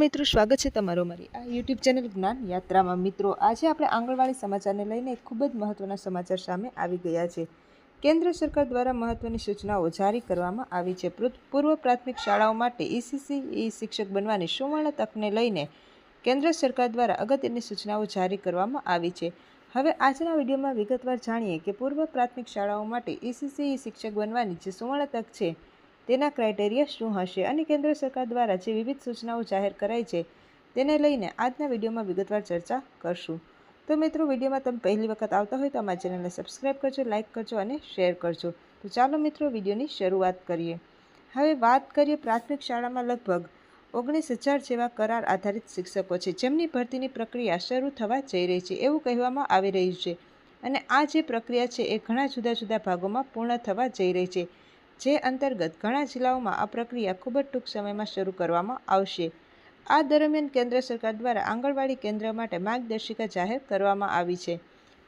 મિત્રો, સ્વાગત છે તમારો મારી આ યુટ્યુબ ચેનલ જ્ઞાન યાત્રામાં. મિત્રો, આજે આપણે આંગણવાડી સમાચારને લઈને ખૂબ જ મહત્ત્વના સમાચાર સામે આવી ગયા છે. કેન્દ્ર સરકાર દ્વારા મહત્ત્વની સૂચનાઓ જારી કરવામાં આવી છે. પૂર્વ- પ્રાથમિક શાળાઓ માટે ઈસીસી ઈ શિક્ષક બનવાની સુવર્ણ તકને લઈને કેન્દ્ર સરકાર દ્વારા અગત્યની સૂચનાઓ જારી કરવામાં આવી છે. હવે આજના વિડીયોમાં વિગતવાર જાણીએ કે પૂર્વ પ્રાથમિક શાળાઓ માટે ઈસીસી શિક્ષક બનવાની જે સુવર્ણ તક છે તેના ક્રાઇટેરિયા શું હશે અને કેન્દ્ર સરકાર દ્વારા જે વિવિધ સૂચનાઓ જાહેર કરાઈ છે, તેને લઈને આજના વિડીયોમાં વિગતવાર ચર્ચા કરશું. તો મિત્રો, વિડીયોમાં તમે પહેલી વખત આવતા હોય તો અમારા ચેનલને સબસ્ક્રાઈબ કરજો લાઇક કરજો અને શેર કરજો. તો ચાલો મિત્રો, વિડીયોની શરૂઆત કરીએ. હવે વાત કરીએ પ્રાથમિક શાળામાં લગભગ ઓગણીસ હજાર જેવા કરાર આધારિત શિક્ષકો છે, જેમની ભરતીની પ્રક્રિયા શરૂ થવા જઈ રહી છે એવું કહેવામાં આવી રહ્યું છે. અને આ જે પ્રક્રિયા છે એ ઘણા જુદા જુદા ભાગોમાં પૂર્ણ થવા જઈ રહી છે. જે અંતર્ગત ઘણા જિલ્લાઓમાં આ પ્રક્રિયા ખૂબ જ ટૂંક સમયમાં શરૂ કરવામાં આવશે. આ દરમિયાન કેન્દ્ર સરકાર દ્વારા આંગણવાડી કેન્દ્ર માટે માર્ગદર્શિકા જાહેર કરવામાં આવી છે,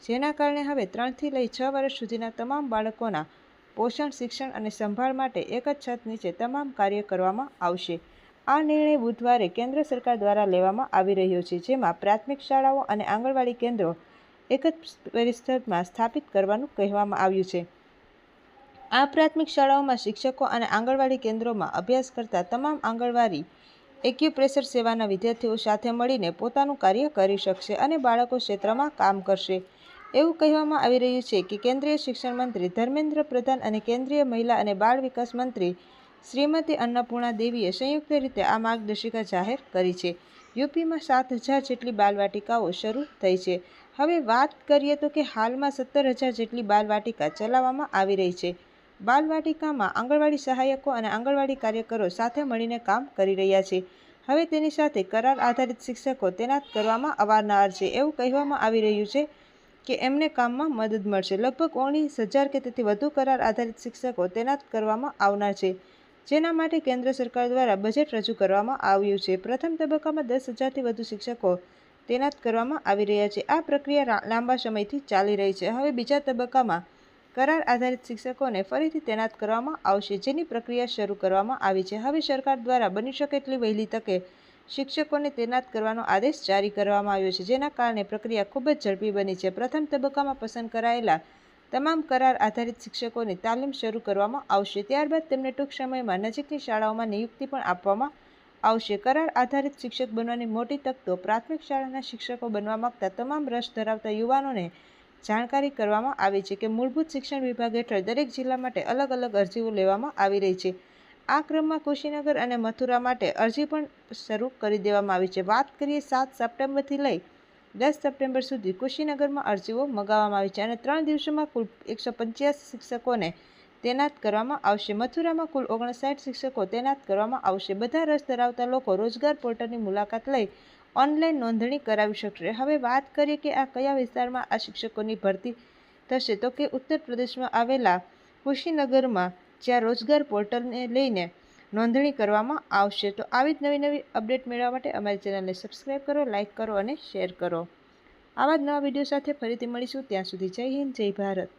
જેના કારણે હવે ત્રણથી લઈ છ વર્ષ સુધીના તમામ બાળકોના પોષણ, શિક્ષણ અને સંભાળ માટે એક જ છત નીચે તમામ કાર્ય કરવામાં આવશે. આ નિર્ણય બુધવારે કેન્દ્ર સરકાર દ્વારા લેવામાં આવી રહ્યો છે, જેમાં પ્રાથમિક શાળાઓ અને આંગણવાડી કેન્દ્રો એક જ પરિસરમાં સ્થાપિત કરવાનું કહેવામાં આવ્યું છે. આ પ્રાથમિક શાળાઓમાં શિક્ષકો અને આંગણવાડી કેન્દ્રોમાં અભ્યાસ કરતા તમામ આંગણવાડી એક્યુપ્રેશર સેવાના વિદ્યાર્થીઓ સાથે મળીને પોતાનું કાર્ય કરી શકશે અને બાળકો ક્ષેત્રમાં કામ કરશે. એવું કહેવામાં આવી રહ્યું છે કે કેન્દ્રીય શિક્ષણ મંત્રી ધર્મેન્દ્ર પ્રધાન અને કેન્દ્રીય મહિલા અને બાળ વિકાસ મંત્રી શ્રીમતી અન્નપૂર્ણા દેવીએ સંયુક્ત રીતે આ માર્ગદર્શિકા જાહેર કરી છે. યુપીમાં સાત હજાર જેટલી બાલવાટિકાઓ શરૂ થઈ છે. હવે વાત કરીએ તો કે હાલમાં સત્તર હજાર જેટલી બાલવાટિકા ચલાવવામાં આવી રહી છે. બાલવાટિકામાં આંગણવાડી સહાયકો અને આંગણવાડી કાર્યકરો સાથે મળીને કામ કરી રહ્યા છે. હવે તેની સાથે કરાર આધારિત શિક્ષકો તૈનાત કરવામાં અવારનવાર છે એવું કહેવામાં આવી રહ્યું છે કે એમને કામમાં મદદ મળશે. લગભગ ઓગણીસ હજાર કે તેથી વધુ કરાર આધારિત શિક્ષકો તૈનાત કરવામાં આવનાર છે, જેના માટે કેન્દ્ર સરકાર દ્વારા બજેટ રજૂ કરવામાં આવ્યું છે. પ્રથમ તબક્કામાં દસ હજારથી વધુ શિક્ષકો તૈનાત કરવામાં આવી રહ્યા છે. આ પ્રક્રિયા લાંબા સમયથી ચાલી રહી છે. હવે બીજા તબક્કામાં કરાર આધારિત શિક્ષકોને ફરીથી તૈનાત કરવામાં આવશે, જેની પ્રક્રિયા શરૂ કરવામાં આવી છે. હવે સરકાર દ્વારા બની શકે એટલી વહેલી તકે શિક્ષકોને તૈનાત કરવાનો આદેશ જારી કરવામાં આવ્યો છે, જેના કારણે પ્રક્રિયા ખૂબ જ ઝડપી બની છે. પ્રથમ તબક્કામાં પસંદ કરાયેલા તમામ કરાર આધારિત શિક્ષકોની તાલીમ શરૂ કરવામાં આવશે, ત્યારબાદ તેમને ટૂંક સમયમાં નજીકની શાળાઓમાં નિયુક્તિ પણ આપવામાં આવશે. કરાર આધારિત શિક્ષક બનવાની મોટી તક તો પ્રાથમિક શાળાના શિક્ષકો બનવા માંગતા તમામ રસ ધરાવતા યુવાનોને જાણકારી કરવામાં આવી છે કે મૂળભૂત શિક્ષણ વિભાગ હેઠળ દરેક જિલ્લા માટે અલગ અલગ અરજીઓ લેવામાં આવી રહી છે. આ ક્રમમાં કુશીનગર અને મથુરા માટે અરજી પણ શરૂ કરી દેવામાં આવી છે. વાત કરીએ સાત સપ્ટેમ્બરથી લઈ દસ સપ્ટેમ્બર સુધી કુશીનગરમાં અરજીઓ મગાવવામાં આવી છે અને ત્રણ દિવસોમાં કુલ એકસો પંચ્યાસી શિક્ષકોને તૈનાત કરવામાં આવશે. મથુરામાં કુલ ઓગણસાઠ શિક્ષકો તૈનાત કરવામાં આવશે. બધા રસ ધરાવતા લોકો રોજગાર પોર્ટલની મુલાકાત લઈ ઓનલાઈન નોંધણી કરાવી શકશે. હવે વાત કરીએ કે આ કયા વિસ્તારમાં આ શિક્ષકોની ભરતી થશે? તો કે ઉત્તર પ્રદેશમાં આવેલા કુશીનગરમાં જ્યાં રોજગાર પોર્ટલને લઈને નોંધણી કરવામાં આવશે. તો આવી જ નવી નવી અપડેટ મેળવવા માટે અમારી ચેનલને સબસ્ક્રાઈબ કરો, લાઇક કરો અને શેર કરો. આવા જ નવા વીડિયો સાથે ફરીથી મળીશું. ત્યાં સુધી જય હિન્દ, જય ભારત.